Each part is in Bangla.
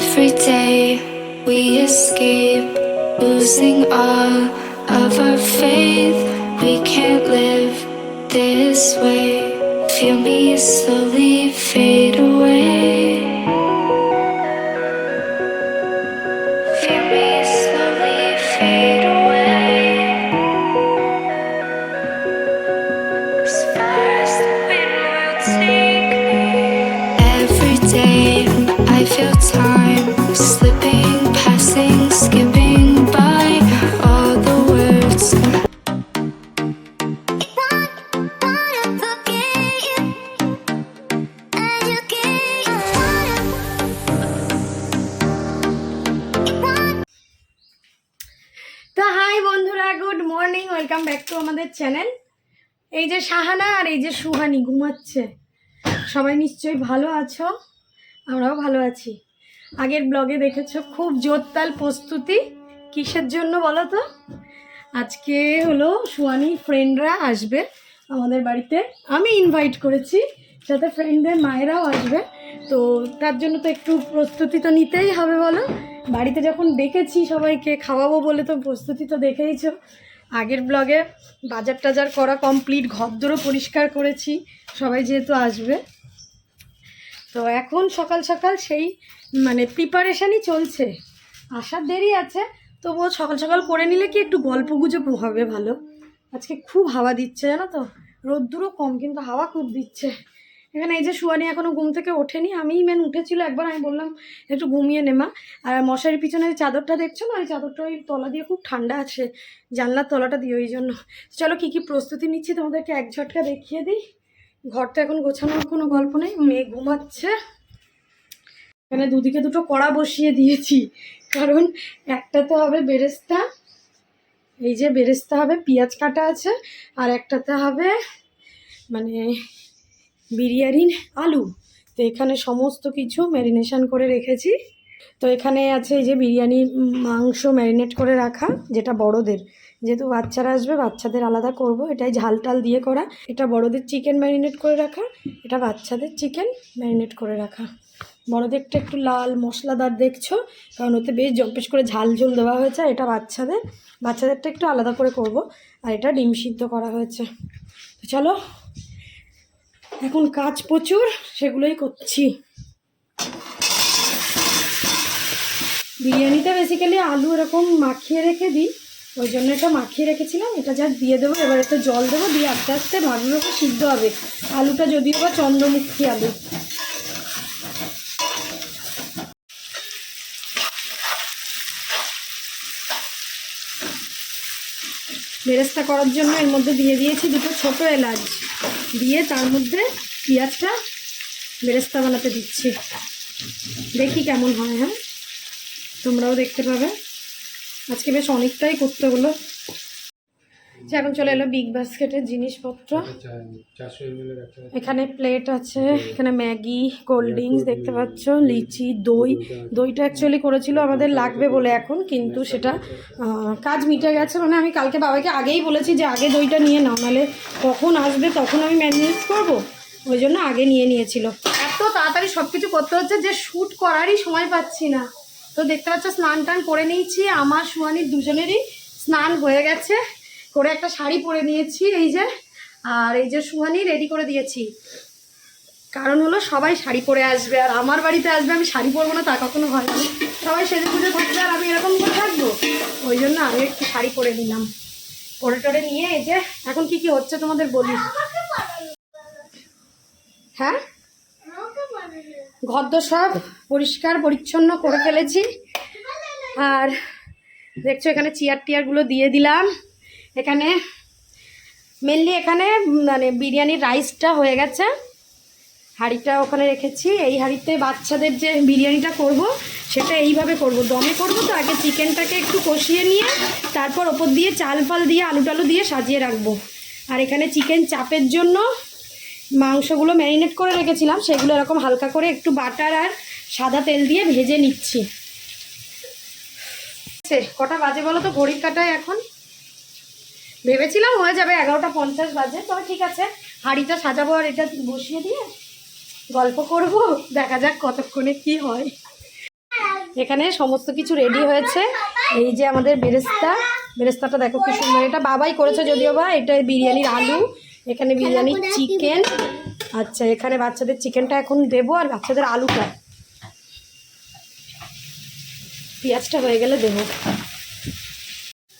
Every day we escape, losing all of our faith. We can't live this way. Feel me slowly fade away. আমাদের চ্যানেল। এই যে সাহানা আর এই যে সুহানি ঘুমাচ্ছে। সবাই নিশ্চয়ই ভালো আছো? আমরাও ভালো আছি। আগের ব্লগে দেখেছ খুব জোরতাল প্রস্তুতি। কিসের জন্য বলো তো? আজকে হলো সুহানি ফ্রেন্ডরা আসবে আমাদের বাড়িতে। আমি ইনভাইট করেছি সাথে ফ্রেন্ডদের মায়েরাও আসবে। তো তার জন্য তো একটু প্রস্তুতি তো নিতেই হবে বলো। বাড়িতে যখন ডেকেছি সবাইকে, খাওয়াবো বলে তো প্রস্তুতি তো দেখেইছো। আগের ব্লগে বাজার টাজার করা কমপ্লিট ঘরদোরও পরিষ্কার করেছি, সবাই যেহেতু আসবে। তো এখন সকাল সকাল সেই মানে প্রিপারেশানই চলছে। আসার দেরি আছে, তবুও সকাল সকাল করে নিলে কি একটু গল্প গুজব হবে ভালো? আজকে খুব হাওয়া দিচ্ছে, জানো তো? রোদ্দুরও কম, কিন্তু হাওয়া খুব দিচ্ছে। এখানে এই যে শুয়ানি এখনও ঘুম থেকে ওঠেনি, আমিই মেন উঠেছিল, একবার আমি বললাম, একটু ঘুমিয়ে নেমা আর মশারির পিছনে চাদরটা দেখছ না, ওই চাদরটা ওই তলা দিয়ে খুব ঠান্ডা আছে, জানলার তলাটা দিয়ে ওই জন্য। চলো কী কী প্রস্তুতি নিচ্ছি, তোমাদেরকে এক ঝটকা দেখিয়ে দিই। ঘরটা এখন গোছানোর কোনো গল্প নেই, মেয়ে ঘুমাচ্ছে। এখানে দুদিকে দুটো কড়া বসিয়ে দিয়েছি, কারণ একটাতে হবে বেরেস্তা, এই যে বেরেস্তা হবে, পেঁয়াজ কাটা আছে, আর একটাতে হবে মানে বিরিয়ানির আলু। তো এখানে সমস্ত কিছু ম্যারিনেশন করে রেখেছি। তো এখানে আছে এই যে বিরিয়ানির মাংস ম্যারিনেট করে রাখা, যেটা বড়দের। যেহেতু বাচ্চারা আসবে, বাচ্চাদের আলাদা করব। এটাই ঝাল টাল দিয়ে করা। এটা বড়দের চিকেন ম্যারিনেট করে রাখা, এটা বাচ্চাদের চিকেন ম্যারিনেট করে রাখা। বড়দেরটা একটু লাল, মশলাদার দেখছ, কারণ ওতে বেশ জম্পেশ করে ঝাল ঝোল দেওয়া হয়েছে এটা বাচ্চাদের বাচ্চাদেরটা একটু আলাদা করে করব। আর এটা ডিম সিদ্ধ করা হয়েছে। তো চলো এখন কাজ প্রচুর, সেগুলোই করছি। বিরিয়ানিতে বেসিক্যালি আলু এরকম মাখিয়ে রেখে দিই, ওই জন্য এটা মাখিয়ে রেখেছিলাম, এটা যা দিয়ে দেবো, এবার একটু জল দেবো, দিয়ে আস্তে আস্তে করে সিদ্ধ হবে। আলুটা যদিও বা চন্দ্রমুখী আলু। বেরেস্তা করার জন্য এর মধ্যে দিয়ে দিয়েছি দুটো ছোট এলাচ। দিয়ে তার মধ্যে পেঁয়াজটা বেরেস্তা বানাতে দিচ্ছি। দেখি কেমন হয় হ্যাঁ? তোমরাও দেখতে পাবে। আজকে বেশ অনেকটাই করতে হলো। এখন চলে এলো বিগ বাস্কেটের জিনিসপত্র। এখানে প্লেট আছে এখানে ম্যাগি কোল্ড ড্রিঙ্কস দেখতে পাচ্ছ লিচি দই। দইটা অ্যাকচুয়ালি করেছিল আমাদের লাগবে বলে এখন কিন্তু সেটা কাজ মিটে গেছে। মানে আমি কালকে বাবাকে আগেই বলেছি যে আগে দইটা নিয়ে নাও নাহলে কখন আসবে তখন আমি ম্যানেজ করব। ওই জন্য আগে নিয়ে নিয়েছিল। এত তাড়াতাড়ি সব কিছু করতে হচ্ছে যে শ্যুট করারই সময় পাচ্ছি না। তো দেখতে পাচ্ছ স্নান টান করে নিয়েছি। আমার সুয়ানির দুজনেরই স্নান হয়ে গেছে। করে একটা শাড়ি পরে নিয়েছি, এই যে। আর এই যে সুহানি রেডি করে দিয়েছি। কারণ হলো সবাই শাড়ি পরে আসবে, আর আমার বাড়িতে আসবে, আমি শাড়ি পরবো না, তা কখনো হয় না। সবাই সেজে পুজো থাকবে, আর আমি এরকম করে থাকব। ওই জন্য আমি একটু শাড়ি পরে নিলাম। পরে টরে নিয়ে এই যে, এখন কি কি হচ্ছে তোমাদের বলি। হ্যাঁ? ঘর সব পরিষ্কার, পরিচ্ছন্ন করে ফেলেছি। আর দেখছ, এখানে চেয়ার টিয়ারগুলো দিয়ে দিলাম। এখানে মেনলি এখানে মানে বিরিয়ানির রাইসটা হয়ে গেছে। হাঁড়িটা ওখানে রেখেছি। এই হাঁড়িতে বাচ্চাদের যে বিরিয়ানিটা করব, সেটা এইভাবে করব। দমে করব তো, আগে চিকেনটাকে একটু কষিয়ে নিয়ে, তারপর ওপর দিয়ে চাল ফাল দিয়ে আলু টালু দিয়ে সাজিয়ে রাখব। আর এখানে চিকেন চাপের জন্য মাংসগুলো ম্যারিনেট করে রেখেছিলাম। সেগুলো এরকম হালকা করে একটু বাটার আর সাদা তেল দিয়ে ভেজে নিচ্ছি। কটা বাজে বলো তো? ঘড়ির কাটায় এখন? ভেবেছিলাম হয়ে যাবে এগারোটা পঞ্চাশ বাজে, তবে ঠিক আছে, হাঁড়িটা সাজাবো আর এটা বসিয়ে দিয়ে গল্প করব, দেখা যাক কতক্ষণে কি হয়। এখানে সমস্ত কিছু রেডি হয়েছে। এই যে আমাদের বেরেস্তা, বেরেস্তাটা দেখো কি সুন্দর, এটা বাবাই করেছে যদিও বা, এটা বিরিয়ানির আলু, এখানে বিরিয়ানির চিকেন আচ্ছা এখানে বাচ্চাদের চিকেনটা এখন দেবো আর বাচ্চাদের আলুটা। পেঁয়াজটা হয়ে গেলে দেবো।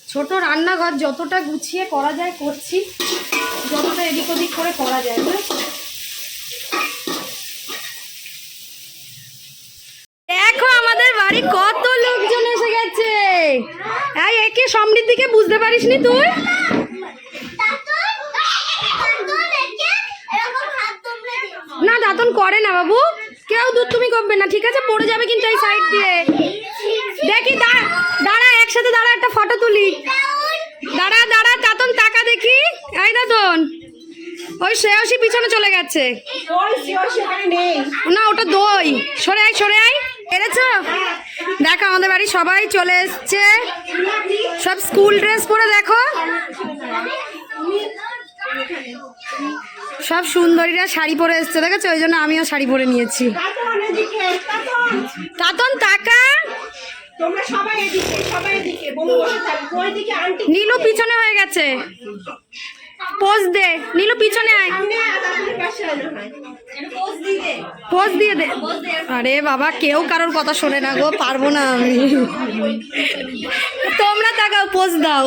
ছোট রান্নাঘর যতটা গুছিয়ে করা যায় করছি যতটা এদিক ওদিক করে করা যায় বুঝেছ? দেখো আমাদের বাড়ি কত লোকজন এসে গেছে। এই একে সমৃদ্ধিকে বুঝতে পারিসনি তুই? না দাতন করে না বাবু। কেউ দুধ তুমি কমবে না, ঠিক আছে? পড়ে যাবে কিন্তু এই সাইড দিয়ে। দেখি দাঁড়া, একসাথে দাঁড়া, একটা ফটো তুলি। দাঁড়া দাঁড়া দাতন টাকা দেখি। এই দাতন ওই শ্রেয়সী পিছনে চলে গেছে। না, ওটা দই। সরে আয় সরে আয়। পেরেছ? দেখো, আমাদের বাড়ি সবাই চলে এসছে। সব স্কুল ড্রেস পরে দেখো। সব সুন্দরীরা শাড়ি পরে এসছে দেখেছ? ওই জন্য আমিও শাড়ি পরে নিয়েছি। তাতন টাকা তোমরা সবাই এদিকে সবাই এদিকে বন্ধু বসে থাকো ওইদিকে আন্টি নীলু পিছনে হয়ে গেছে। পোজ দে নীলু পিছনে আয়। হয়। পোজ দিয়ে দে। আরে বাবা কেউ কারোর কথা শোনে না গো পারব না আমি। তোমরা তাকাও পোজ দাও।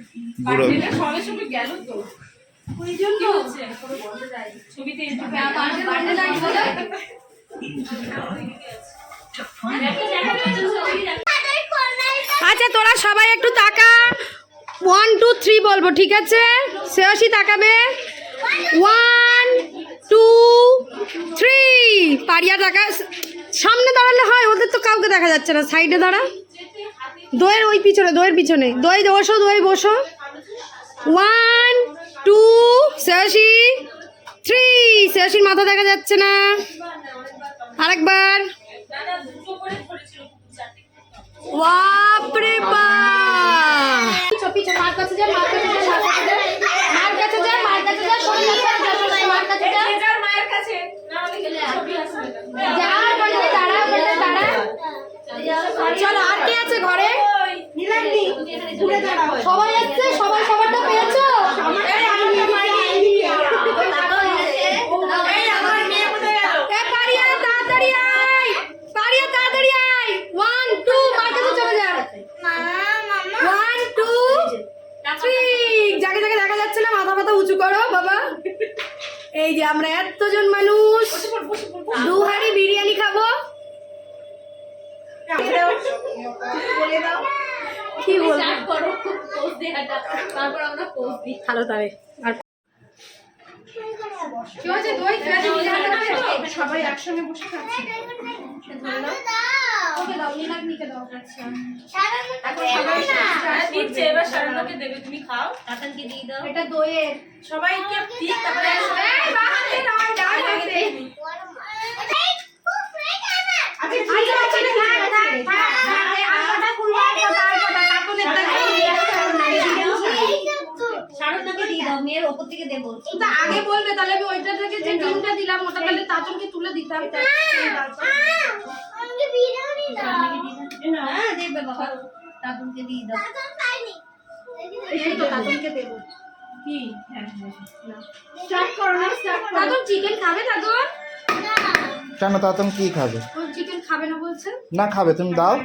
আচ্ছা তোরা সবাই একটু তাকা। ওয়ান টু থ্রি বলব ঠিক আছে? শ্রেয়সী তাকাবে। ওয়ান টু থ্রি পারিয়া তাকা সামনে দাঁড়ালে হয় ওদের তো কাউকে দেখা যাচ্ছে না। সাইডে দাঁড়া। দইয়ের ওই পিছনে দইয়ের পিছনে। দই বসো দই বসো। ওয়ান টু শ্রেয়সী থ্রি শ্রেয়সীর মাথা দেখা যাচ্ছে না। আরেকবার। বাপরে বাপ! মার আছে ঘরে। সবাই আসছে? সবাই সবারটা পেয়েছ? এই যা। ওয়ান টু থ্রি যাকে যাকে দেখা যাচ্ছে না মাথা মাথা উঁচু করো বাবা। এই যে আমরা এতজন মানুষ। দু হাঁড়ি বিরিয়ানি খাব। বলে দাও। কি বলব? ভালো তাহলে। আর কি হয়েছে? দই খেয়ে নিয়ে হাতে খাবে তো? সবাই একসঙ্গে বসে খাচ্ছি। ওকে দাও নীলাগ্নিকে দাও। আচ্ছা। দিচ্ছে। এবার সারানোকে দেবে তুমি খাও। এটা দইয়ের। সবাইকে দিক তারপরে এই বাহাতে নয় ডান হাতে। থাক থাক থাক এই আলুটা খুলবো তারপরটা কাকুনের তা আগে বলবে তাহলে আমি ওইটা থেকে যে ডিমটা দিলাম তাজনকে তুলে দিতাম এই তো তাজনকে দেবো। কি? স্টার্ট করো না স্টার্ট করো। তাজন চিকেন খাবে কেন তাতন কি খাবে? চিকেন খাবে না বলছে না খাবে তুমি দাও।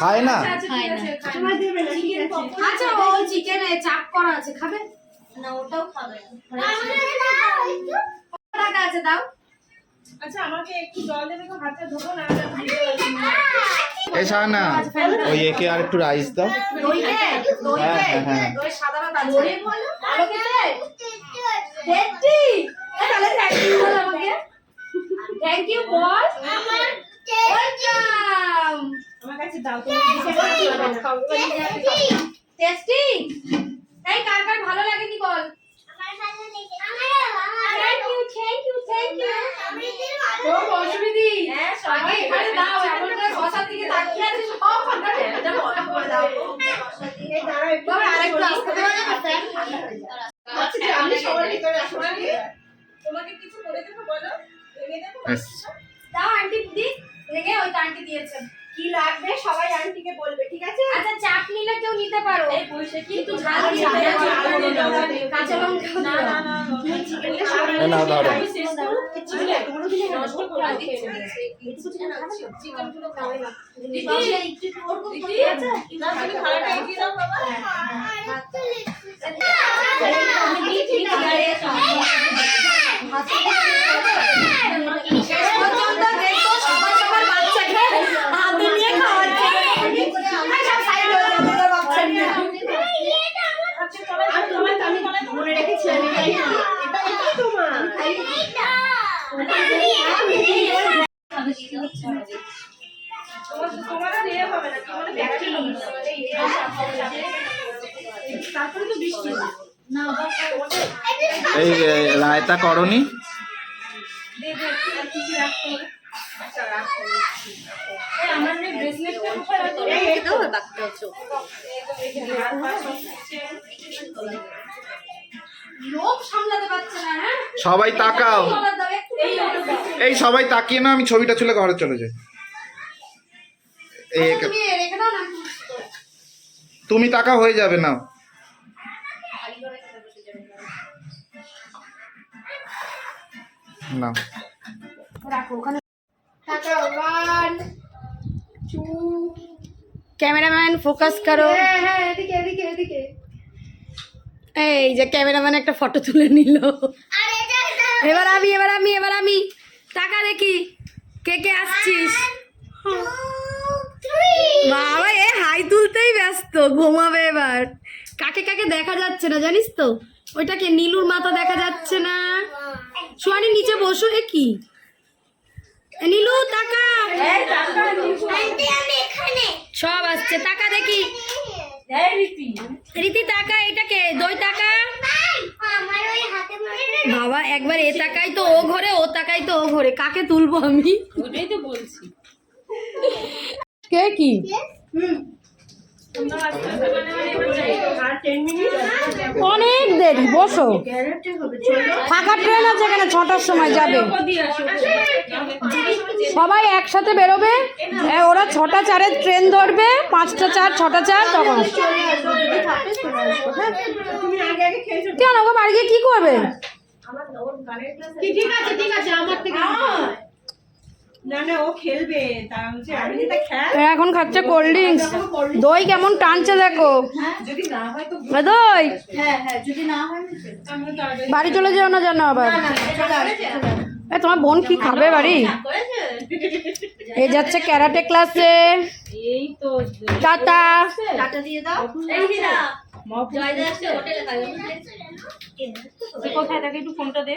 খায় না। তোমার দেবে না ঠিক আছে। আচ্ছা ও চিকেন চাপ করা আছে খাবে? না ওটাও খাবে। টাকা আছে দাও। আচ্ছা আমাকে একটু জল দেবে তো হাতটা ধরো না আমি ভিজে গেছি। এই শাহানা ওই একে আর একটু রাইস দাও। দই দে দই হ্যাঁ, হ্যাঁ, হ্যাঁ। ভালো থ্যাংক ইউ বল ইউ আমার কাছে দাও টেস্টি এই কার কার ভালো লাগেনি বল? Thank you thank you thank you ও মৌসুমীদি আগে এখানে দাও এমন করে বসার দিকে তাকিয়ে আছে সব ফাঁকা এটা মনে করে দাও। এই দাঁড়াও একটু আরেকটু আসতে দেওয়া যাবে ফ্যান আচ্ছা আমি সবার ভিতরে আসব তোমাকে কিছু করে দেবো বলো? এনে দেবো? দাও আন্টি দি রেখে ওই আন্টি দিয়েছেন কি লাগবে সবাই আন্টিকে বলবে ঠিক আছে আচ্ছা চাপ নিলে কেউ নিতে পারো এই পয়সা কিন্তু ঝাল। কাঁচা লঙ্কা না না না তুমি চিকেনটা সবাই এই নাও, দাও, দাও। আমি শেষ করব চিকেন এতগুলো দিলে নষ্ট করে দিচ্ছি চিকেনগুলো খাবে না না তুমি খারাটা এগিয়ে দাও বাবা শেষ পর্যন্ত দেখো সবার সবার বাচ্চাকে হাতে নিয়ে খাওয়াচ্ছে এই সব side হয়ে যাবে, তোদের বাচ্চা নিয়ে। আর তোমার আমি মনে রেখেছি আমি এটা তোমার। এই রায়তা করনি? দে দে আর কি কি রাখতে সবাই তাকাও। এই সবাই তাকিয়ে না, আমি ছবিটা চলে ঘরে চলে যাই। তুমি তাকা হয়ে যাবে না না ক্যামেরাম্যান ফোকাস করো। হ্যাঁ এদিকে এই যে ক্যামেরাম্যান একটা ফটো তুলে নিল। এবার আমি এবার আমি এবার আমি। টাকা দেখি। কে কে আসছিস? বাবা এ হাই তুলতেই ব্যস্ত ঘুমাবে এবার। কাকে কাকে দেখা যাচ্ছে না জানিস তো? ওইটাকে নীলুর মাথা দেখা যাচ্ছে না। সোয়ানি নিচে বসো এ কি? নীলু টাকা সব আসছে টাকা দেখি। রীতি। টাকা এটাকে দই টাকা বাবা একবার এ তাকাই তো ও ঘরে ও তাকাই তো ও ঘরে। কাকে তুলবো আমি? ওটাই তো বলছি। কে কি? আর 10 মিনিট অনেক দেরি বসো। ফাঁকা ট্রেন আছে এখানে ছটার সময় যাবে। সবাই একসাথে বেরোবে। ওরা ছটা চারের ট্রেন ধরবে পাঁচটা চার ছটা চার তখন। তুমি আগে আগে খেয়েছো কেন গো বাড়ি গিয়ে কি করবে? ঠিক আছে ঠিক আছে আমার থেকে না না ও খেলবে। তা হচ্ছে আমি যেটা খেল। এ এখন খাচ্ছে কোল্ড ড্রিঙ্কস দই কেমন টানছে দেখো। যদি না হয় দই। হ্যাঁ হ্যাঁ হয় বাড়ি চলে যেও না জানো আবার। এ তোমার বোন কি খাবে বাড়ি? এ যাচ্ছে ক্যারাটে ক্লাসে। টাটা। টাটা দিয়ে দাও। এই না জয়দা আসছে হোটেলে খাবে। কোথায় থাকে একটু ফোনটা দে।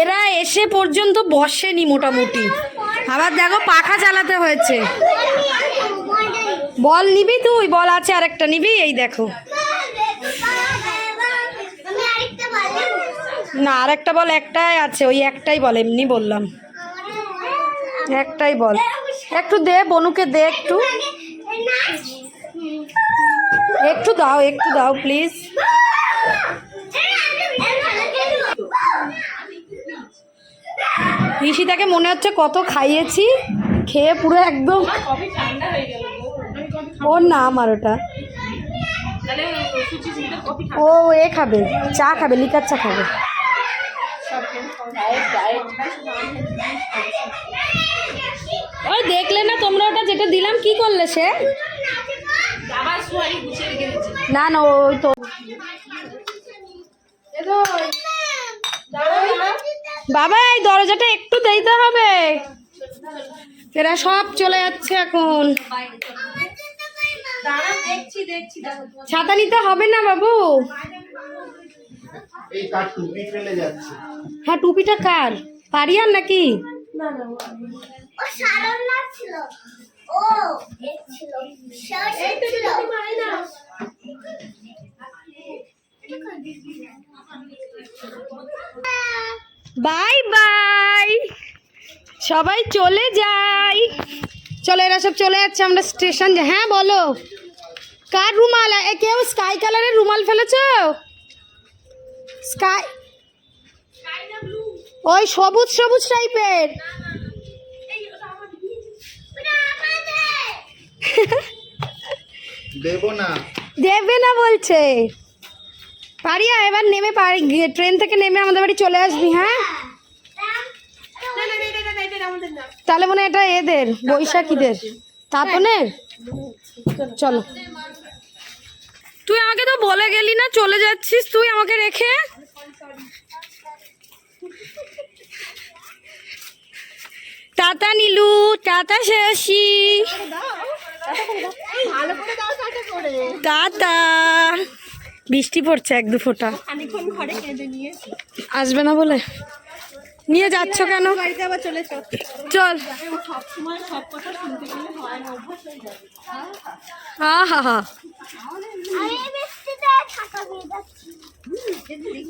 এরা এসে পর্যন্ত বসেনি মোটামুটি। আবার দেখো পাখা চালাতে হয়েছে। বল নিবি তুই? বল আছে আরেকটা নিবি? এই দেখো। না, আরেকটা বল একটাই আছে। ওই একটাই বল, এমনি বললাম। একটাই বল। একটু দে, বনুকে দে একটু। একটু দাও একটু দাও প্লিজ ঋষিতাকে মনে হচ্ছে কত খাইয়েছি খেয়ে পুরো একদম ওর নাম আর ওটা। ও এ খাবে চা খাবে লিকার চা খাবে। ওই দেখলে না তোমরা ওটা যেটা দিলাম কি করলে সে? না না ওই তো। বাবা এই দরজাটা একটু দিতে হবে। এরা সব চলে যাচ্ছে এখন। দাঁড়া দেখছি দেখছি দেখো ছাতা নিতে হবে না বাবু? এই কার টুপি ফেলে যাচ্ছে? হ্যাঁ টুপিটা কার? পারিয়ার নাকি? ও ছিল। ও ছিল শার্ট ছিল বাই বাই। সবাই চলে যাই। চলো এরা সব চলে যাচ্ছে আমরা স্টেশন যা হ্যাঁ বলো। কার রুমাল? এ কেউ স্কাই কালারের রুমাল ফেলেছ? স্কাই ওই সবুজ সবুজ টাইপের। দেবো না। দেবে না বলছে। পারিয়া এবার নেমে পারি ট্রেন থেকে নেমে আমাদের বাড়ি চলে আসবি হ্যাঁ? তাহলে মনে হয় এটা এদের বৈশাখীদের। তাপনের চলো। তুই আমাকে তো বলে গেলি না চলে যাচ্ছিস তুই আমাকে রেখে? Ta ta Nilu ta ta শেষি tata. বৃষ্টি পড়ছে এক দু ফোঁটা। আসবে না বলে? নিয়ে যাচ্ছ কেন? চল।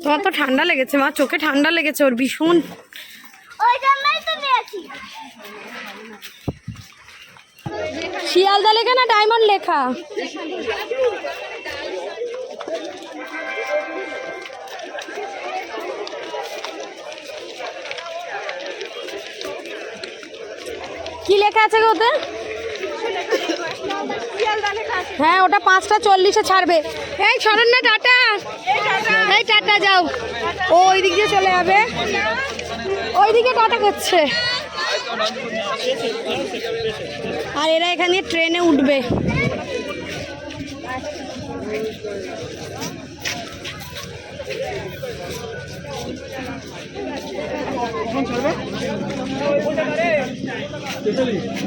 তোমার তো ঠান্ডা লেগেছে মা, চোখে ঠান্ডা লেগেছে ওর ভীষণ। শিয়ালদা লেখা না ডায়মন্ড লেখা? কি লেখা আছে গো হ্যাঁ ওটা পাঁচটা চল্লিশে ছাড়বে। এই সরেন না টাটা। এই টাটা, যাও। ও ওই দিক দিয়ে চলে যাবে। ওই দিকে টাটা করছে। আর এরা এখানে ট্রেনে উঠবে।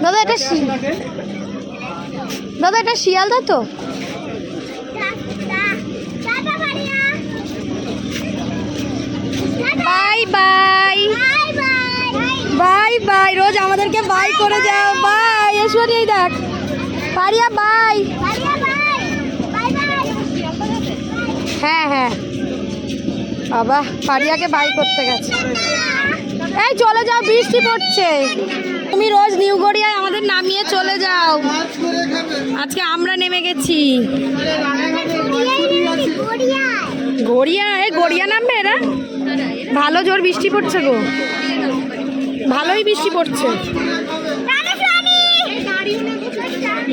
দাদা, এটা দাদা, এটা শিয়ালদা তো? Bye bye. বাই বাই, রোজ আমাদেরকে বাই করে যাও। বাই এসরি এই দেখ। পারিয়া, বাই। হ্যাঁ হ্যাঁ। বাবা, পারিয়াকে বাই করতে গেছে। এই, চলে যাও, বৃষ্টি পড়ছে। নামিয়ে চলে যাও। আজকে আমরা নেমে গেছি। গড়িয়া এই গড়িয়া নামবে এরা? ভালো জোর বৃষ্টি পড়ছে গো। ভালোই বৃষ্টি পড়ছে।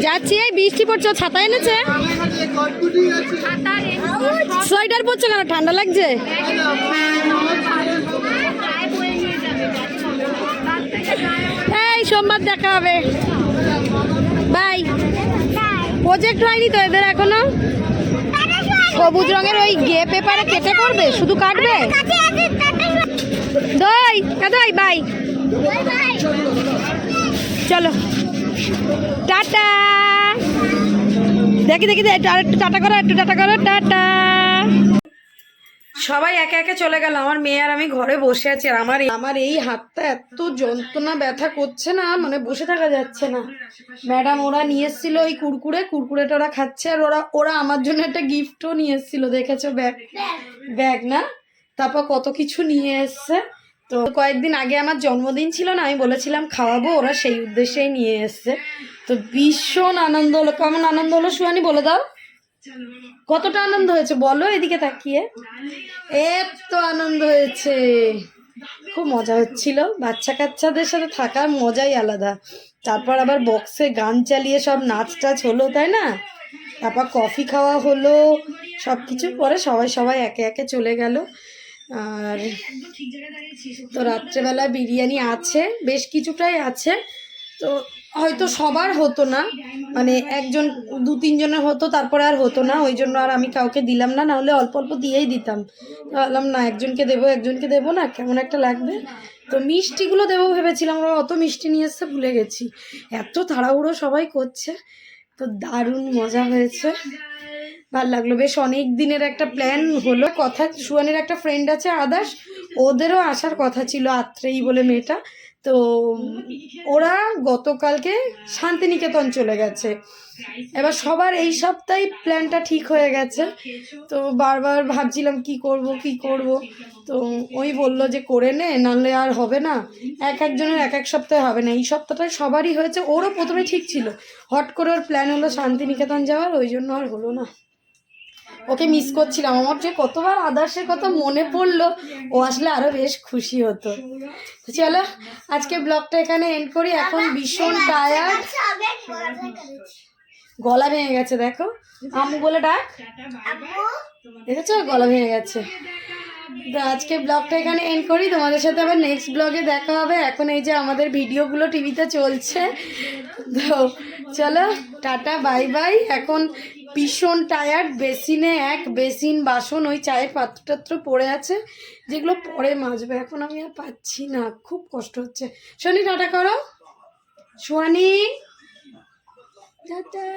যাচ্ছি, এই বৃষ্টি পড়ছে ছাতা এনেছে। সোয়েটার পরছে কেন? ঠান্ডা লাগছে? এই সোমবার দেখা হবে। বাই প্রজেক্ট হয়নি তো এদের এখনও? সবুজ রঙের ওই গে পেপারে কেটে করবে, শুধু কাটবে? দই দই বাই চলো। টাটা। দেখি দেখি টাটা করো, একটু টাটা করো, টাটা। সবাই একে একে চলে গেল। আমার মেয়ে আর আমি ঘরে বসে আছি আর আমার আমার এই হাতটা এত যন্ত্রণা ব্যথা করছে না মানে বসে থাকা যাচ্ছে না। ম্যাডাম, ওরা নিয়ে এসেছিল ওই কুরকুরে, কুরকুরেটা ওরা খাচ্ছে আর ওরা ওরা আমার জন্য একটা গিফটও নিয়ে এসেছিল, দেখেছ? ব্যাগ। ব্যাগ, না? তারপর কত কিছু নিয়ে এসছে। তো কয়েকদিন আগে আমার জন্মদিন ছিল না, আমি বলেছিলাম খাওয়াবো, ওরা সেই উদ্দেশ্যেই নিয়ে এসছে। তো ভীষণ আনন্দ হলো। কেমন আনন্দ হলো সুহানি বলে দাও। কতটা আনন্দ হয়েছে বলো, এদিকে তাকিয়ে। এত আনন্দ হয়েছে। খুব মজা হচ্ছিল। বাচ্চা কাচ্চাদের সাথে থাকার মজাই আলাদা। তারপর আবার বক্সে গান চালিয়ে সব নাচ টাচ হলো, তাই না? তারপর কফি খাওয়া হলো সব কিছুর পরে সবাই সবাই একে একে চলে গেল। আর তো রাত্রেবেলা বিরিয়ানি আছে, বেশ কিছুটাই আছে। তো হয়তো সবার হতো না। মানে একজন, দু তিনজনের হতো, তারপরে আর হতো না। ওই জন্য আর আমি কাউকে দিলাম না, নাহলে অল্প অল্প দিয়েই দিতাম। ভাবলাম, না, একজনকে দেবো একজনকে দেবো না, কেমন একটা লাগবে। তো মিষ্টিগুলো দেবো ভেবেছিলাম, ওরা অত মিষ্টি নিয়ে এসছে, ভুলে গেছি। এত তাড়াহুড়ো সবাই করছে। তো দারুণ মজা হয়েছে। ভালো লাগল। বেশ অনেক দিনের একটা প্ল্যান হলো। কথা সুয়ানের একটা ফ্রেন্ড আছে, আদার্স। ওদেরও আসার কথা ছিল আত্রেই বলে মেয়েটা। তো ওরা গতকালকে শান্তিনিকেতন চলে গেছে। এবার সবার এই সপ্তাহে প্ল্যানটা ঠিক হয়ে গেছে। তো বারবার ভাবছিলাম কি করব কি করব। তো ওই বলল যে, করে নে, নাহলে আর হবে না। এক একজনের এক এক সপ্তাহে হবে না। এই সপ্তাহটায় সবারই হয়েছে। ওরও প্রথমে ঠিক ছিল। হট করে ওর প্ল্যান হলো শান্তিনিকেতন যাওয়ার, ওই জন্য আর হলো না। ওকে মিস করছিলাম। আমার যে কতবার আদার্সের কথা মনে পড়ল ও আসলে আরও বেশ খুশি হতো। তো চলো আজকে ব্লগটা এখানে এন্ড করি। এখন ভীষণ টায়ার্ড গলা ভেঙে গেছে দেখো। আম্মু বলে ডাক। দেখেছ? গলা ভেঙে গেছে। তো আজকে ব্লগটা এখানে এন্ড করি। তোমাদের সাথে আবার নেক্সট ব্লগে দেখা হবে। এখন এই যে আমাদের ভিডিওগুলো টিভিতে চলছে। তো চলো, টাটা বাই বাই এখন ভীষণ টায়ার্ড বেসিনে এক বেসিন বাসন, ওই চায়ের পাত্র টাত্র পড়ে আছে। যেগুলো পরে মাজবে। এখন আমি আর পাচ্ছি না। খুব কষ্ট হচ্ছে। শনি টাটা করো। Swani ta ta.